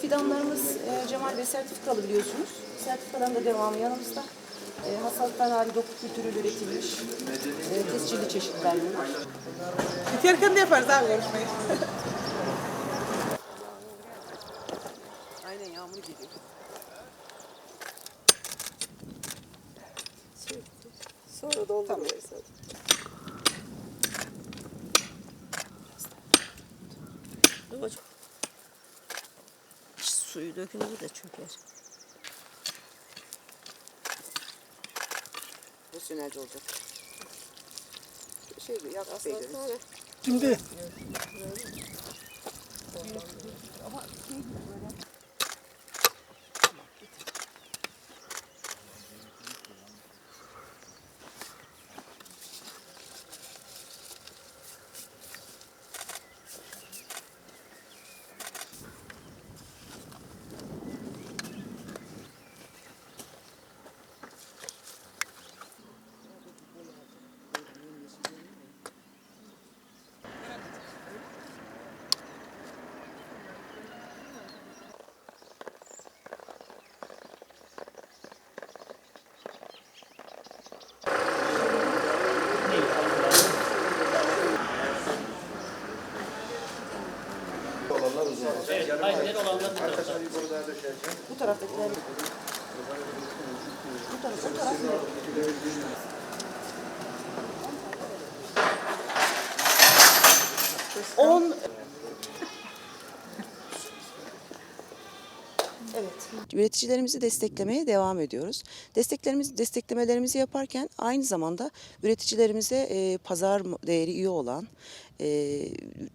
Fidanlarımız e, Cemal Bey sertifikalı biliyorsunuz. Sertifikaların da devamı yanımızda. E, hastalıktan hali doku kültürüyle üretilmiş e, tescilli çeşitler bunlar. Biterken de yaparız abi görüşmeyi. Aynen yağmur geliyor. Sonra dolduruyoruz. Suyu dökülür de çöker. Profesyonelce olacak. Şey, Yakup Bey görüyoruz. Şimdi Bu taraftakiler. Bu taraf, bu taraf? On. Evet. Üreticilerimizi desteklemeye devam ediyoruz. Desteklerimiz desteklemelerimizi yaparken aynı zamanda üreticilerimize e, pazar değeri iyi olan, e,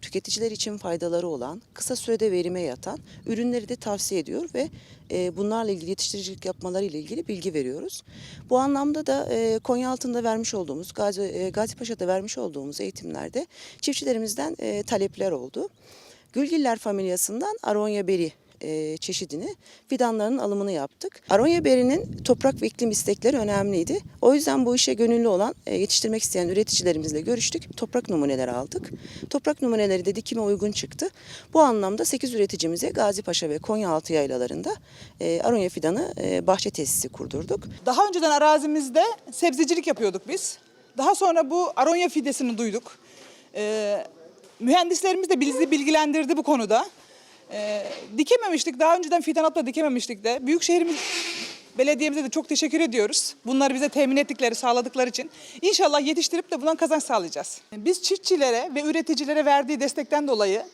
tüketiciler için faydaları olan, kısa sürede verime yatan ürünleri de tavsiye ediyor ve e, bunlarla ilgili yetiştiricilik yapmaları ile ilgili bilgi veriyoruz. Bu anlamda da e, Konyaaltı'nda vermiş olduğumuz, Gazi, e, Gazipaşa'da vermiş olduğumuz eğitimlerde çiftçilerimizden e, talepler oldu. Gülgiller familyasından Aronya beri e, çeşidini fidanlarının alımını yaptık. Aronya berinin toprak ve iklim istekleri önemliydi. O yüzden bu işe gönüllü olan e, yetiştirmek isteyen üreticilerimizle görüştük. Toprak numuneleri aldık. Toprak numuneleri de dikime uygun çıktı. Bu anlamda 8 üreticimize Gazipaşa ve Konyaaltı yaylalarında e, Aronya fidanı e, bahçe tesisi kurdurduk. Daha önceden arazimizde sebzecilik yapıyorduk biz. Daha sonra bu aronya fidesini duyduk. Ee, mühendislerimiz de bizi bilgilendirdi bu konuda. Ee, dikememiştik, daha önceden fidan alıp da dikememiştik de. Büyükşehirimiz belediyemize de çok teşekkür ediyoruz. Bunları bize temin ettikleri, sağladıkları için. İnşallah yetiştirip de bundan kazanç sağlayacağız. Biz çiftçilere ve üreticilere verdiği destekten dolayı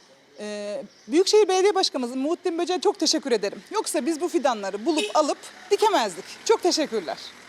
e, Büyükşehir Belediye Başkanımız Muhittin Böce'ye çok teşekkür ederim. Yoksa biz bu fidanları bulup alıp dikemezdik. Çok teşekkürler.